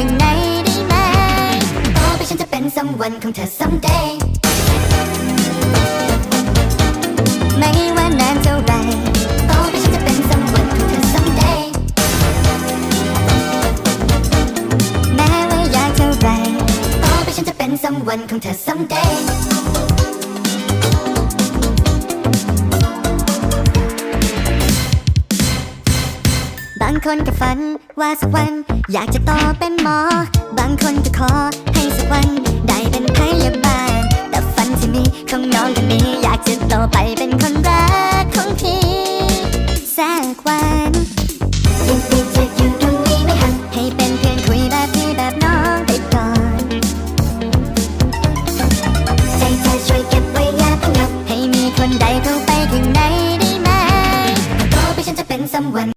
ข้งในได้ไหมต่อไปฉันจะเป็นสัมวันของเธอ someday ไม่ว่านานเท่าไรต่อไปฉันจะเป็นสัมวันของเธอ someday แม้ว่ายากเท่าไรต่อไปฉันจะเป็นสัมวันของเธอ someday างคนก็ฝันว่าสักวัน อยากจะต่อเป็นหมอ บางคนก็ขอให้สักวัน ได้เป็นพยาบาล แต่ฝันที่มีของน้องคนนี้อยากจะต่อไปเป็นคนรักของพี่สักวันยังดจะอยู่ตรงนี้ไม่ห่าให้เป็นเพื่อนคุยแบบพี่แบบน้องไปก่อน ใจเธช่วยเก็บไว้ยาตั้งนับให้มีคนใดเข้าไปข้างในได้ไหมต่อไปฉันจะเป็นสัมวัน